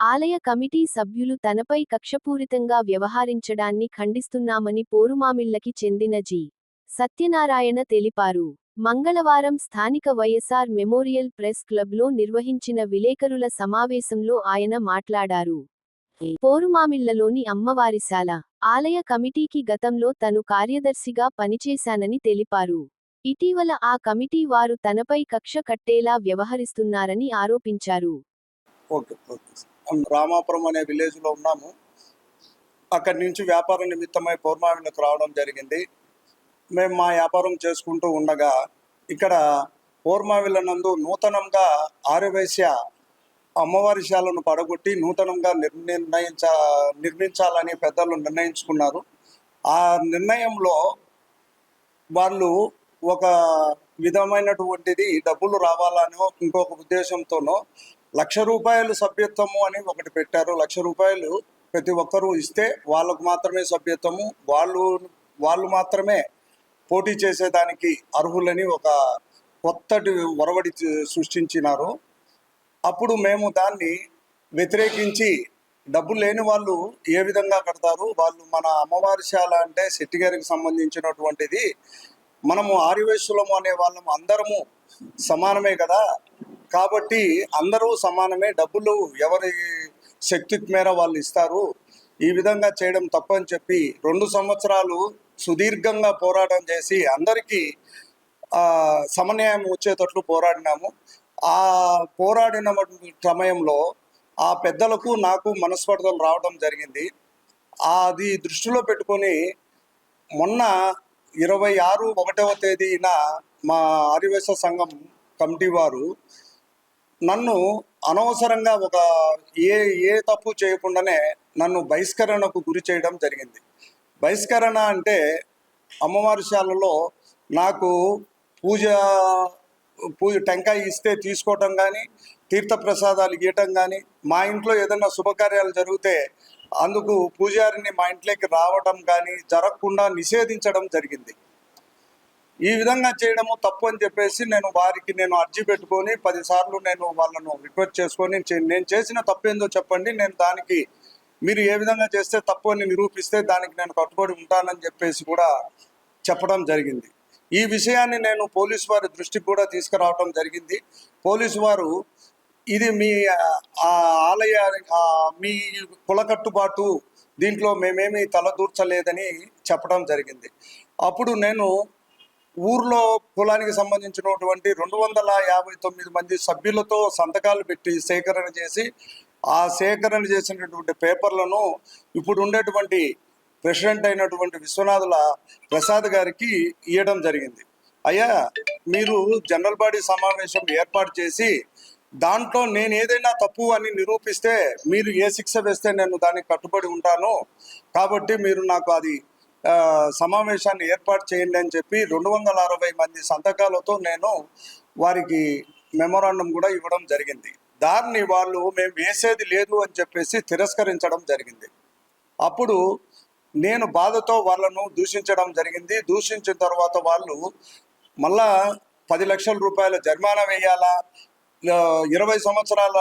ఆలయ కమిటీ సభ్యులు తనపై కక్షపూరితంగా వ్యవహరించడాన్ని ఖండిస్తున్నామని పోరుమామిళ్ళకి చెందిన జి. సత్యనారాయణ తెలిపారు. మంగళవారం స్థానిక వైఎస్ఆర్ మెమోరియల్ ప్రెస్ క్లబ్లో నిర్వహించిన విలేకరుల సమావేశంలో ఆయన మాట్లాడారు. పోరుమామిళ్ళలోని అమ్మవారిశాల ఆలయ కమిటీకి గతంలో తను కార్యదర్శిగా పనిచేశానని తెలిపారు. ఇటీవల ఆ కమిటీ వారు తనపై కక్ష కట్టేలా వ్యవహరిస్తున్నారని ఆరోపించారు. ఓకే ఓకే రామాపురం అనే విలేజ్లో ఉన్నాము. అక్కడి నుంచి వ్యాపార నిమిత్తమై పౌర్ణమిలకు రావడం జరిగింది. మేము మా వ్యాపారం చేసుకుంటూ ఉండగా ఇక్కడ పౌర్ణమిల నందు నూతనంగా ఆర్యవైశ్య అమ్మవారి శాలను పడగొట్టి నూతనంగా నిర్ణయించ నిర్మించాలని పెద్దలు నిర్ణయించుకున్నారు. ఆ నిర్ణయంలో వాళ్ళు ఒక విధమైనటువంటిది డబ్బులు రావాలనో ఇంకొక ఉద్దేశంతోనో లక్ష రూపాయలు సభ్యత్వము అని ఒకటి పెట్టారు. లక్ష రూపాయలు ప్రతి ఒక్కరూ ఇస్తే వాళ్ళకు మాత్రమే సభ్యత్వము. వాళ్ళు వాళ్ళు మాత్రమే పోటీ చేసేదానికి అర్హులని ఒక కొత్తటి ఒరవడి సృష్టించినారు. అప్పుడు మేము దాన్ని వ్యతిరేకించి డబ్బు లేని వాళ్ళు ఏ విధంగా కడతారు? వాళ్ళు మన అమ్మవారి శాల అంటే శెట్టిగారికి సంబంధించినటువంటిది. మనము ఆర్యవేశ్వలము అనే వాళ్ళము అందరము సమానమే కదా? కాబట్టి అందరూ సమానమే డబ్బులు ఎవరి శక్తి మేర వాళ్ళు ఇస్తారు. ఈ విధంగా చేయడం తప్పని చెప్పి రెండు సంవత్సరాలు సుదీర్ఘంగా పోరాటం చేసి అందరికీ సమన్యాయం వచ్చేటట్లు పోరాడినాము. ఆ పోరాడిన సమయంలో ఆ పెద్దలకు నాకు మనస్పర్ధలు రావడం జరిగింది. అది దృష్టిలో పెట్టుకొని మొన్న ఇరవై ఆరు ఒకటవ తేదీన మా ఆదివేశ సంఘం కమిటీ వారు నన్ను అనవసరంగా ఒక ఏ ఏ తప్పు చేయకుండానే నన్ను బహిష్కరణకు గురి చేయడం జరిగింది. బహిష్కరణ అంటే అమ్మవారి శాలలో నాకు పూజ పూజ టెంకాయ ఇస్తే తీసుకోవటం కానీ తీర్థ ప్రసాదాలు ఇవ్వటం కానీ మా ఇంట్లో ఏదైనా శుభకార్యాలు జరిగితే అందుకు పూజారిని మా ఇంట్లోకి రావడం కానీ జరగకుండా నిషేధించడం జరిగింది. ఈ విధంగా చేయడము తప్పు అని చెప్పేసి నేను వారికి నేను అర్జీ పెట్టుకొని పదిసార్లు నేను వాళ్ళను రిక్వెస్ట్ చేసుకొని చే- నేను చేసిన తప్పు ఏందో చెప్పండి. నేను దానికి మీరు ఏ విధంగా చేస్తే తప్పు అని నిరూపిస్తే దానికి నేను కట్టుబడి ఉంటానని చెప్పేసి కూడా చెప్పడం జరిగింది. ఈ విషయాన్ని నేను పోలీసు వారి దృష్టికి కూడా తీసుకురావడం జరిగింది. పోలీసు వారు ఇది మీ ఆ ఆలయ మీ కుల కట్టుబాటు దీంట్లో మేమేమి తలదూర్చలేదని చెప్పడం జరిగింది. అప్పుడు నేను ఊర్లో కులానికి సంబంధించినటువంటి రెండు వందల యాభై తొమ్మిది మంది సభ్యులతో సంతకాలు పెట్టి సేకరణ చేసి ఆ సేకరణ చేసినటువంటి పేపర్లను ఇప్పుడు ఉండేటువంటి ప్రెసిడెంట్ అయినటువంటి విశ్వనాథుల ప్రసాద్ గారికి ఇవ్వడం జరిగింది. అయ్యా మీరు జనరల్ బాడీ సమావేశం ఏర్పాటు చేసి దాంట్లో నేను ఏదైనా తప్పు అని నిరూపిస్తే మీరు ఏ శిక్ష వేస్తే నేను దానికి కట్టుబడి ఉంటాను. కాబట్టి మీరు నాకు అది సమావేశాన్ని ఏర్పాటు చేయండి అని చెప్పి రెండు వందల అరవై మంది సంతకాలతో నేను వారికి మెమోరాండం కూడా ఇవ్వడం జరిగింది. దాన్ని వాళ్ళు మేము వేసేది లేదు అని చెప్పేసి తిరస్కరించడం జరిగింది. అప్పుడు నేను బాధతో వాళ్ళను దూషించడం జరిగింది. దూషించిన తర్వాత వాళ్ళు మళ్ళా పది లక్షల రూపాయల జరిమానా వేయాలా? ఇరవై సంవత్సరాల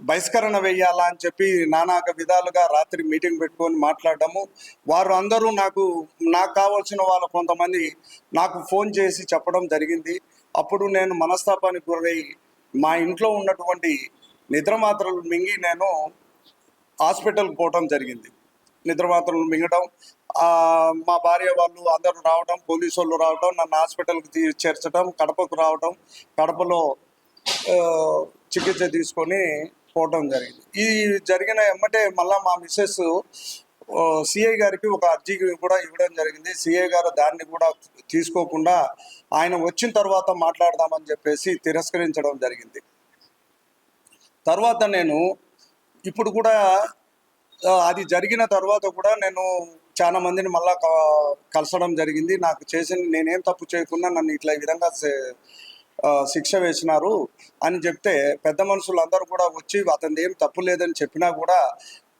బహిష్కరణ వేయాలా అని చెప్పి నానాక విధాలుగా రాత్రి మీటింగ్ పెట్టుకొని మాట్లాడము వారు అందరూ నాకు నాకు కావాల్సిన వాళ్ళ కొంతమంది నాకు ఫోన్ చేసి చెప్పడం జరిగింది. అప్పుడు నేను మనస్తాపానికి గురై మా ఇంట్లో ఉన్నటువంటి నిద్ర మాత్రలు మింగి నేను హాస్పిటల్కి పోవడం జరిగింది. నిద్ర మాత్రలు మింగడం మా భార్య వాళ్ళు అందరూ రావడం పోలీసు వాళ్ళు రావడం నన్ను హాస్పిటల్కి తీ చేర్చడం కడపకు రావడం కడపలో చికిత్స తీసుకొని పోవడం జరిగింది. ఈ జరిగిన ఎమ్మటే మళ్ళా మా మిస్సెస్ సిఐ గారికి ఒక అర్జీ కూడా ఇవ్వడం జరిగింది. సిఐ గారు దాన్ని కూడా తీసుకోకుండా ఆయన వచ్చిన తర్వాత మాట్లాడదామని చెప్పేసి తిరస్కరించడం జరిగింది. తర్వాత నేను ఇప్పుడు కూడా అది జరిగిన తర్వాత కూడా నేను చాలా మందిని మళ్ళా కలసడం జరిగింది. నాకు చేసిన నేనేం తప్పు చేయకుండా నన్ను ఇట్లా ఈ విధంగా శిక్ష వేసినారు అని చెప్తే పెద్ద మనుషులు అందరూ కూడా వచ్చి అతని ఏం తప్పు లేదని చెప్పినా కూడా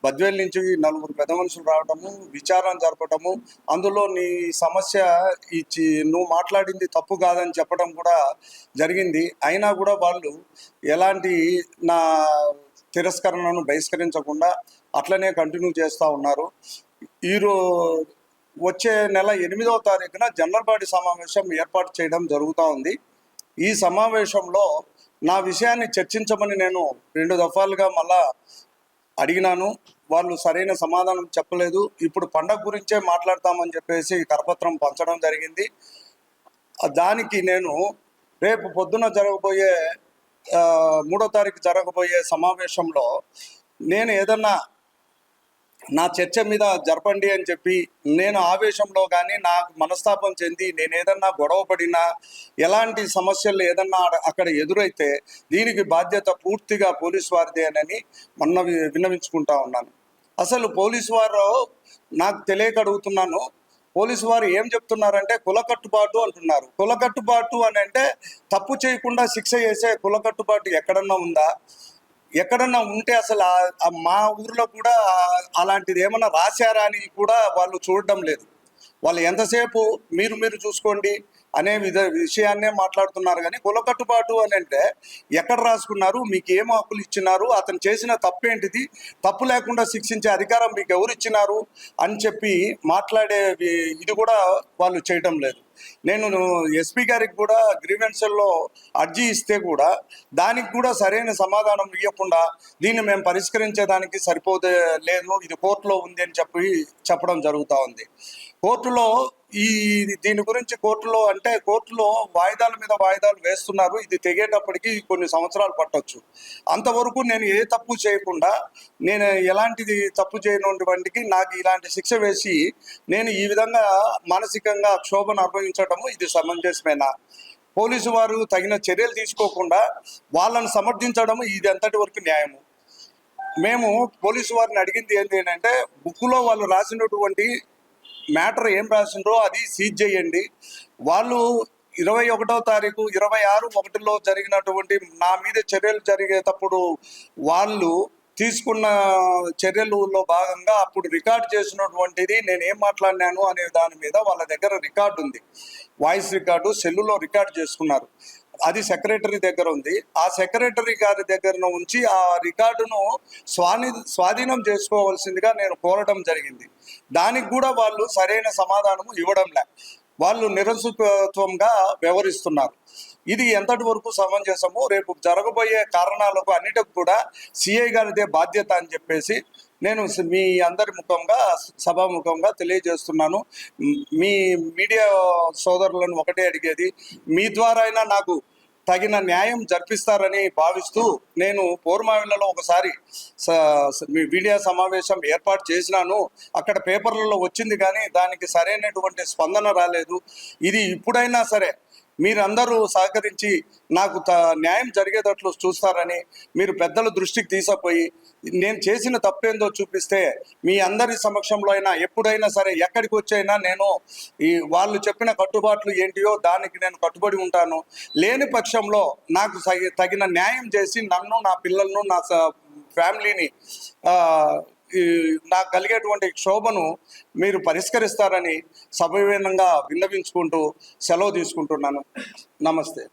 బద్వేల్ నుంచి నలుగురు పెద్ద మనుషులు రావడము విచారణ జరపడము అందులో నీ సమస్య ఇచ్చి నువ్వు మాట్లాడింది తప్పు కాదని చెప్పడం కూడా జరిగింది. అయినా కూడా వాళ్ళు ఎలాంటి నా తిరస్కరణను బహిష్కరించకుండా అట్లనే కంటిన్యూ చేస్తూ ఉన్నారు. ఈరో వచ్చే నెల ఎనిమిదవ తారీఖున జనరల్ బాడీ సమావేశం ఏర్పాటు చేయడం జరుగుతూ ఉంది. ఈ సమావేశంలో నా విషయాన్ని చర్చించమని నేను రెండు దఫాలుగా మళ్ళా అడిగినాను. వాళ్ళు సరైన సమాధానం చెప్పలేదు. ఇప్పుడు పండగ గురించే మాట్లాడతామని చెప్పేసి కరపత్రం పంచడం జరిగింది. దానికి నేను రేపు పొద్దున జరగబోయే మూడో తారీఖు జరగబోయే సమావేశంలో నేను ఏదన్నా నా చర్చ మీద జరపండి అని చెప్పి నేను ఆవేశంలో కానీ నాకు మనస్తాపం చెంది నేను ఏదన్నా గొడవ పడినా ఎలాంటి సమస్యలు ఏదన్నా అక్కడ ఎదురైతే దీనికి బాధ్యత పూర్తిగా పోలీసు వారిదేనని మొన్న వి- విన్నవించుకుంటా ఉన్నాను. అసలు పోలీసు వారు నాకు తెలియక అడుగుతున్నాను పోలీసు వారు ఏం చెప్తున్నారంటే కుల కట్టుబాటు అంటున్నారు. కుల కట్టుబాటు అని అంటే తప్పు చేయకుండా శిక్ష చేసే కుల కట్టుబాటు ఎక్కడన్నా ఉందా? ఎక్కడన్నా ఉంటే అసలు మా ఊర్లో కూడా అలాంటిది ఏమన్నా రాశారా అని కూడా వాళ్ళు చూడడం లేదు. వాళ్ళు ఎంతసేపు మీరు మీరు చూసుకోండి అనే విధ విషయాన్నే మాట్లాడుతున్నారు. కానీ కుల కట్టుబాటు అని అంటే ఎక్కడ రాసుకున్నారు? మీకు ఏం హక్కులు ఇచ్చినారు? అతను చేసిన తప్పేంటిది? తప్పు లేకుండా శిక్షించే అధికారం మీకు ఎవరు ఇచ్చినారు? అని చెప్పి మాట్లాడే ఇది కూడా వాళ్ళు చేయటం లేదు. నేను ఎస్పీ గారికి కూడా గ్రీవెన్సుల్లో అర్జీ ఇస్తే కూడా దానికి కూడా సరైన సమాధానం ఇవ్వకుండా దీన్ని మేము పరిష్కరించేదానికి సరిపోతే లేదు ఇది కోర్టులో ఉంది అని చెప్పి చెప్పడం జరుగుతూ ఉంది. కోర్టులో ఈ దీని గురించి కోర్టులో అంటే కోర్టులో వాయిదాల మీద వాయిదాలు వేస్తున్నారు. ఇది తెగేటప్పటికి కొన్ని సంవత్సరాలు పట్టవచ్చు అంతవరకు నేను ఏ తప్పు చేయకుండా నేను ఎలాంటిది తప్పు చేయనటువంటికి నాకు ఇలాంటి శిక్ష వేసి నేను ఈ విధంగా మానసికంగా క్షోభను అనుభవించడము ఇది సమంజసమేనా? పోలీసు వారు తగిన చర్యలు తీసుకోకుండా వాళ్ళని సమర్థించడము ఇది ఎంతటి వరకు న్యాయము? మేము పోలీసు వారిని అడిగింది ఏంటి అంటే బుక్లో వాళ్ళు రాసినటువంటి మ్యాటర్ ఏం రాసిండ్రో అది సీజ్ చేయండి. వాళ్ళు ఇరవై ఒకటో తారీఖు ఇరవై ఆరు ఒకటిలో జరిగినటువంటి నా మీద చర్యలు జరిగేటప్పుడు వాళ్ళు తీసుకున్న చర్యలలో భాగంగా అప్పుడు రికార్డ్ చేసినటువంటిది నేను ఏం మాట్లాడినాను అనే దాని మీద వాళ్ళ దగ్గర రికార్డు ఉంది వాయిస్ రికార్డు సెల్లులో రికార్డ్ చేసుకున్నారు. అది సెక్రటరీ దగ్గర ఉంది. ఆ సెక్రటరీ గారి దగ్గర ఉంచి ఆ రికార్డును స్వాని స్వాధీనం చేసుకోవాల్సిందిగా నేను కోరటం జరిగింది. దానికి కూడా వాళ్ళు సరైన సమాధానము ఇవ్వడంలే వాళ్ళు నిరసత్వంగా వ్యవహరిస్తున్నారు. ఇది ఎంతటి వరకు సమంజసము రేపు జరగబోయే కారణాలకు అన్నిటికి కూడా సిఐ గారిదే బాధ్యత అని చెప్పేసి నేను మీ అందరి ముఖంగా సభాముఖంగా తెలియజేస్తున్నాను. మీ మీడియా సోదరులను ఒకటే అడిగేది మీ ద్వారా అయినా నాకు తగిన న్యాయం జరిపిస్తారని భావిస్తూ నేను పోర్మావిలలో ఒకసారి స- మీ మీడియా సమావేశం ఏర్పాటు చేసినాను. అక్కడ పేపర్లలో వచ్చింది కానీ దానికి సరైనటువంటి స్పందన రాలేదు. ఇది ఇప్పుడైనా సరే మీరందరూ సహకరించి నాకు న్యాయం జరిగేటట్లు చూస్తారని మీరు పెద్దల దృష్టికి తీసుకుపోయి నేను చేసిన తప్పేందో చూపిస్తే మీ అందరి సమక్షంలో అయినా ఎప్పుడైనా సరే ఎక్కడికి వచ్చైనా నేను ఈ వాళ్ళు చెప్పిన కట్టుబాట్లు ఏంటియో దానికి నేను కట్టుబడి ఉంటాను. లేని పక్షంలో నాకు తగిన న్యాయం చేసి నన్ను నా పిల్లలను నా స- ఫ్యామిలీని నాకు కలిగేటువంటి క్షోభను మీరు పరిష్కరిస్తారని సభవీనంగా విన్నవించుకుంటూ సెలవు తీసుకుంటున్నాను. నమస్తే.